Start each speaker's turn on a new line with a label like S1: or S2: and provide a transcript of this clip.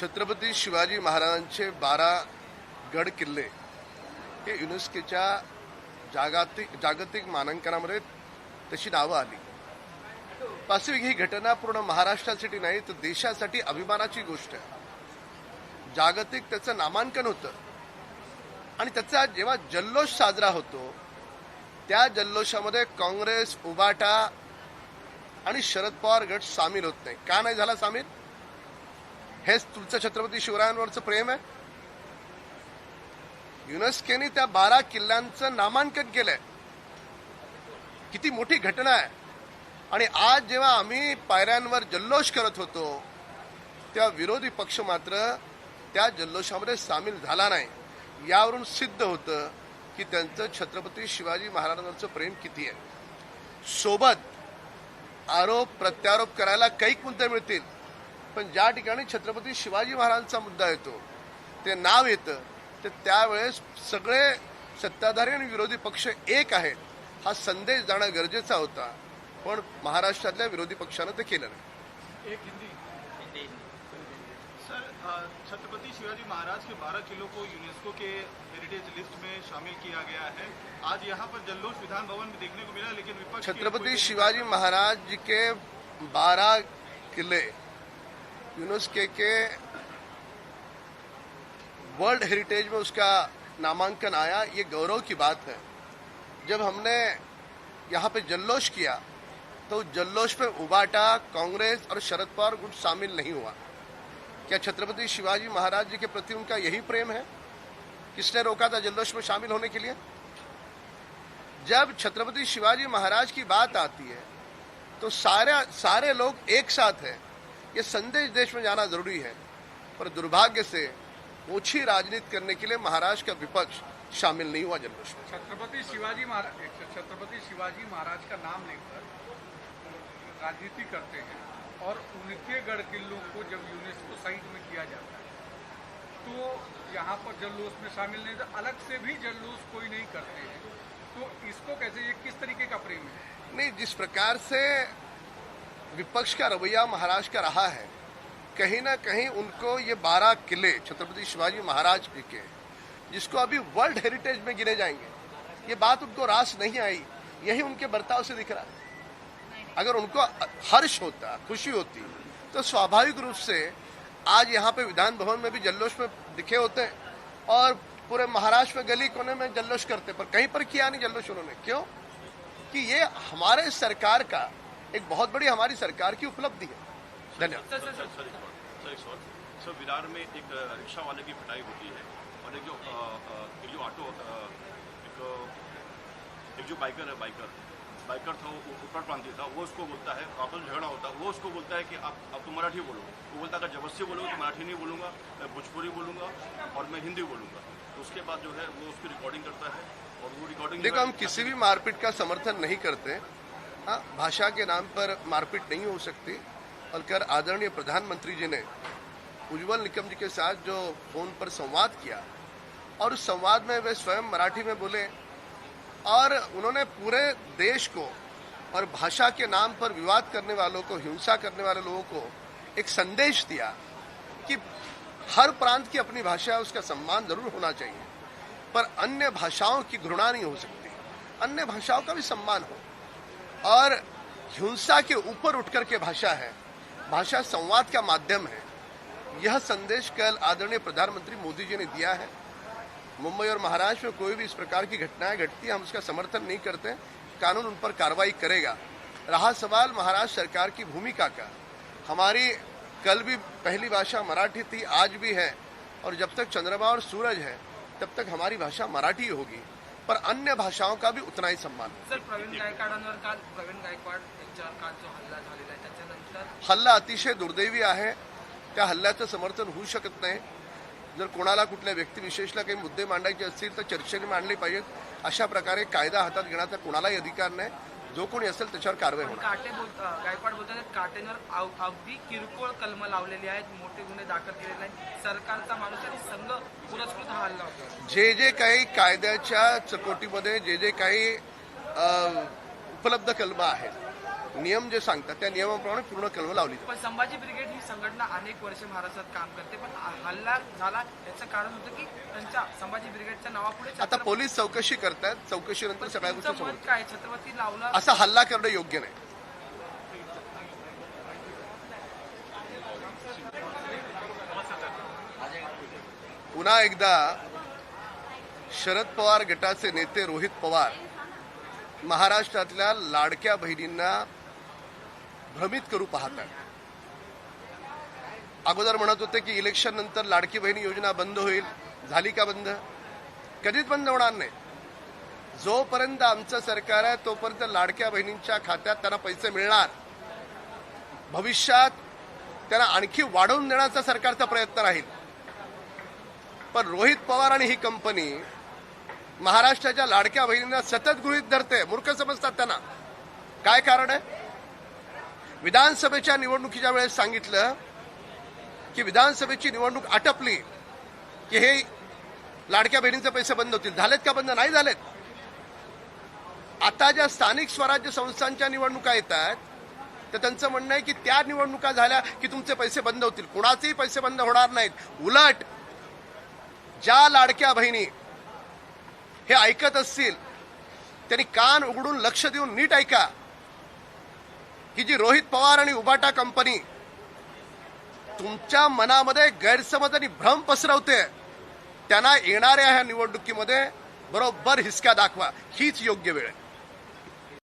S1: छत्रपती शिवाजी महाराजांचे बारा गड किल्ले हे युनेस्कोच्या जागातिक जागतिक मानांकनामध्ये तशी नावं आली. वास्तविक ही घटना पूर्ण महाराष्ट्रासाठी नाही तर देशासाठी अभिमानाची गोष्ट आहे. जागतिक त्याचं नामांकन होतं. आणि त्याचा जेव्हा जल्लोष साजरा होतो त्या जल्लोषामध्ये काँग्रेस उबाटा आणि शरद पवार गट सामील होत नाही. का नाही झाला सामील? हेच तुमचं छत्रपती शिवरायांवरचं प्रेम आहे? युनेस्केने त्या बारा किल्ल्यांचं नामांकन केलंय. किती मोठी घटना आहे. आणि आज जेव्हा आम्ही पायऱ्यांवर जल्लोष करत होतो तेव्हा विरोधी पक्ष मात्र त्या जल्लोषामध्ये सामील झाला नाही. यावरून सिद्ध होतं की त्यांचं छत्रपती शिवाजी महाराजांवरचं प्रेम किती आहे. सोबत आरोप प्रत्यारोप करायला काही मुद्दे मिळतील? पण ज्या ठिकाणी छत्रपती शिवाजी महाराजांचा मुद्दा येतो ते नाव येतं तर त्यावेळेस सगळे सत्ताधारी आणि विरोधी पक्ष एक आहेत हा संदेश जाणं गरजेचा होता. पण महाराष्ट्रातल्या विरोधी पक्षानं ते केलं नाही.
S2: एक हिंदी. सर छत्रपति शिवाजी महाराज के 12 किलो को यूनेस्को के हेरिटेज लिस्ट में शामिल किया गया है। आज यहाँ पर जल्लोष विधान भवन में देखने को मिला लेकिन विपक्ष
S1: छत्रपति शिवाजी महाराज जी के बारह किले यूनेस्को के वर्ल्ड हेरिटेज में उसका नामांकन आया, ये गौरव की बात है। जब हमने यहाँ पे जल्लोष किया तो जल्लोष में उबाटा, कांग्रेस और शरद पवार गुट शामिल नहीं हुआ। क्या छत्रपति शिवाजी महाराज जी के प्रति उनका यही प्रेम है? किसने रोका था जल्लोष में शामिल होने के लिए? जब छत्रपति शिवाजी महाराज की बात आती है तो सारे सारे लोग एक साथ हैं। ये संदेश देश में जाना ज़रूरी है पर दुर्भाग्य से ओछी राजनीति करने के लिए महाराष्ट्र का विपक्ष शामिल नहीं हुआ में
S3: छत्रपति शिवाजी महाराज छत्रपति शिवाजी महाराज का नाम लेकर राजनीति करते हैं और उनके गढ़ किल्लों को जब यूनेस्को साइट में किया जाता है तो यहाँ पर जल्लोष में शामिल नहीं तो अलग से भी जल्लोष कोई नहीं करते हैं। तो इसको कैसे ये किस तरीके का प्रेम है?
S1: नहीं जिस प्रकार से विपक्ष का रवैया महाराष्ट्र का रहा है। कहीं ना कहीं उनको ये बारह किले, छत्रपति शिवाजी महाराज जी के, जिसको अभी वर्ल्ड हेरिटेज में गिने जाएँगे, ये बात उनको रास नहीं आई, यही उनके बर्ताव से दिख रहा है। अगर उनको हर्ष होता, खुशी होती तो स्वाभाविक रूप से आज यहाँ पे विधान भवन में भी जल्लोष में दिखे होते और पूरे महाराष्ट्र में गली कोने में जल्लोष करते, पर कहीं पर किया नहीं जल्लोष उन्होंने। क्यों? कि ये हमारे सरकार का एक बहुत बड़ी हमारी सरकार की उपलब्धि है। धन्यवाद।
S4: सर विरार में एक रिक्शा वाले की पिटाई होती है और एक जो एक जो ऑटो एक एक जो बाइकर है बाइकर बाइकर था वो ऊपर प्रांतीय था वो उसको बोलता है आपस में झगड़ा होता है वो उसको बोलता है कि आप अब तो मराठी बोलो। वो बोलता है अगर ज़बरदस्ती बोलोगे तो मराठी नहीं बोलूँगा मैं भोजपुरी बोलूँगा और मैं हिंदी बोलूँगा। तो उसके बाद जो है वो उसकी रिकॉर्डिंग करता है और वो रिकॉर्डिंग
S1: देखो हम किसी भी मारपीट का समर्थन नहीं करते हाँ भाषा के नाम पर मारपीट नहीं हो सकती। और आदरणीय प्रधानमंत्री जी ने उज्जवल निकम जी के साथ जो फ़ोन पर संवाद किया, और उस संवाद में वे स्वयं मराठी में बोले, और उन्होंने पूरे देश को और भाषा के नाम पर विवाद करने वालों को, हिंसा करने वाले लोगों को एक संदेश दिया कि हर प्रांत की अपनी भाषा उसका सम्मान ज़रूर होना चाहिए। पर अन्य भाषाओं की घृणा नहीं हो सकती। अन्य भाषाओं का भी सम्मान हो। और हिंसा के ऊपर उठकर के भाषा है। भाषा संवाद का माध्यम है। यह संदेश कल आदरणीय प्रधानमंत्री मोदी जी ने दिया है। मुंबई और महाराष्ट्र में कोई भी इस प्रकार की घटनाएँ घटती हम उसका समर्थन नहीं करते। कानून उन पर कार्रवाई करेगा। रहा सवाल महाराष्ट्र सरकार की भूमिका का। हमारी कल भी पहली भाषा मराठी थी, आज भी है। और जब तक चंद्रमा और सूरज है, तब तक हमारी भाषा मराठी होगी। पर अन्य भाषाओं का भी उतना ही सम्मान है।
S5: सर प्रवीण गायकवाडांवर काल प्रवीण गायकवाड यांच्यावर काल जो हल्ला झालेला आहे. त्याच्यानंतर
S1: हल्ला अतिशय दुर्दैवी आहे. त्या हल्ल्याचं समर्थन होऊ शकत नाही. जर कोणाला कुठल्या व्यक्तिविशेषला काही मुद्दे मांडायचे असतील तर चर्चेने मांडले पाहिजेत. अशा प्रकारे कायदा हातात घेण्याचा कोणालाही अधिकार नाही. जो कोणी असेल त्याच्यावर कारवाई होणार.
S5: काटे बोलत गायकवाड बोलतात काटेंवर अगदी किरकोळ कलम लावलेली आहेत मोठे गुन्हे दाखल केलेले आहेत सरकारचा माणूस आणि संघ पुरस्कृत हा हल्ला होता
S1: जे जे काही कायद्याच्या चकोटीमध्ये जे जे काही उपलब्ध कलम आहेत नियम जे सांगतात त्या नियमाप्रमाणे पूर्ण कलमं लावली.
S5: पण संभाजी ब्रिगेड ही संघटना अनेक वर्ष महाराष्ट्रात काम करते पण हल्ला झाला याचं कारण होतं की त्यांच्या संभाजी ब्रिगेडच्या नावापुढे
S1: आता पोलीस चौकशी करतायत चौकशीनंतर सगळ्या गोष्टी
S5: काय? छत्रपती लावला
S1: असा हल्ला करणं योग्य नाही. पुन्हा एकदा शरद पवार गटाचे नेते रोहित पवार महाराष्ट्रातल्या लाडक्या बहिणींना भ्रमित करू पाहतात. अगोदर म्हणत होते की इलेक्शन नंतर लाडकी बहिणी योजना बंद होईल. झाली का बंद? कधीच बंद होणार नाही. जोपर्यंत आमचं सरकार आहे तोपर्यंत लाडक्या बहिणींच्या खात्यात त्यांना पैसे मिळणार. भविष्यात त्यांना आणखी वाढवून देण्याचा सरकारचा प्रयत्न राहील. पण रोहित पवार आणि ही कंपनी महाराष्ट्राच्या लाडक्या बहिणींना सतत गृहीत धरते. मूर्ख समजतात त्यांना. काय कारण आहे? विधानसभेच्या निवडणुकीच्या वेळेस सांगितलं की विधानसभेची निवडणूक आटपली की हे लाडक्या बहिणींचे पैसे बंद होतील. झालेत का बंद? नाही झालेत. आता ज्या स्थानिक स्वराज्य संस्थांच्या निवडणुका येत आहेत तर त्यांचं म्हणणं आहे की त्या निवडणुका झाल्या की तुमचे पैसे बंद होतील. कुणाचेही पैसे बंद होणार नाहीत. उलट ज्या लाडक्या बहिणी हे ऐकत असतील त्यांनी कान उघडून लक्ष देऊन नीट ऐका. की जी रोहित पवार आणि उबाटा कंपनी तुमच्या मनामध्ये गैरसमज आणि भ्रम पसरवते त्यांना येणाऱ्या ह्या निवडणुकीमध्ये बरोबर हिसका दाखवा. हीच योग्य वेळ आहे.